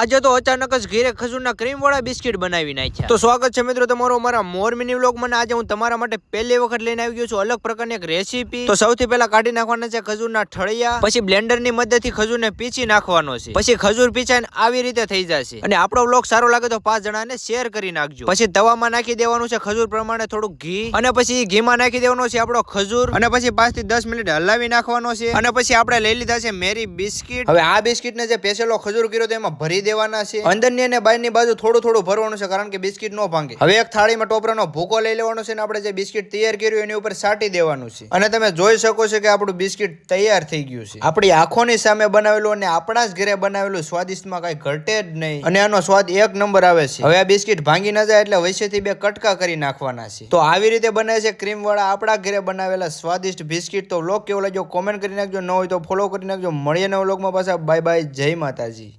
આજે તો અચાનક જ ઘેરે ખજૂરના ક્રીમ વાળા બિસ્કિટ બનાવી નાખ્યા. તો સ્વાગત છે મિત્રો તમારો મારા મોર મિની વ્લોગ મને આજે હું તમારા માટે પહેલી વખત લઈને આવી ગયો છું અલગ પ્રકારની એક રેસીપી તો સૌથી પહેલા કાઢી નાખવાના છે ખજૂરના ઠળિયા, પછી બ્લેન્ડરની મદદથી ખજૂરને પીચી નાખવાનો છે. પછી ખજૂર પીચાઈને આવી રીતે થઈ જશે. અને આપણો વ્લોગ સારો લાગે તો પાંચ જણાને શેર કરી નાખજો. પછી તવામાં નાખી દેવાનું છે ખજૂર પ્રમાણે થોડું ઘી. અને પછી ઘીમાં નાખી દેવાનો છે આપણો ખજૂર. અને પછી પાંચથી દસ મિનિટ હલાવી નાખવાનો છે. અને પછી આપણે લઈ લીધા છે મેરી બિસ્કિટ. હવે આ બિસ્કિટ ને જે પેસેલો ખજૂર કર્યો તો એમાં ભરી દેવાના છે. અંદરની અને બહારની બાજુ થોડું થોડું ભરવાનું છે કારણ કે બિસ્કિટ ન ભાંગે. હવે એક થાળીમાં ટોપરાનો ભૂકો લઈ લેવાનો છે અને આપણે જે બિસ્કિટ તૈયાર કર્યું એની ઉપર સાટી દેવાનું છે. અને તમે જોઈ શકો છો કે આપણું બિસ્કિટ તૈયાર થઈ ગયું છે. આપણી આંખોની સામે બનાવેલું અને આપણા જ ઘરે બનાવેલું સ્વાદિષ્ટમાં કઈ ઘટે જ નહીં. અને આનો સ્વાદ એક નંબર આવે છે. હવે આ બિસ્કિટ ભાંગી ન જાય એટલે વચ્ચેથી બે કટકા કરી નાખવાના છે. તો આવી રીતે બને છે ક્રીમ વાળા આપણા ઘરે બનાવેલા સ્વાદિષ્ટ બિસ્કિટ. તો લોક કેવો લાગ્યો? કોમેન્ટ કરી નાખજો. ન હોય તો ફોલો કરી નાખજો. મળીએ નવ લોકમાં પાછા. બાય બાય જય માતાજી.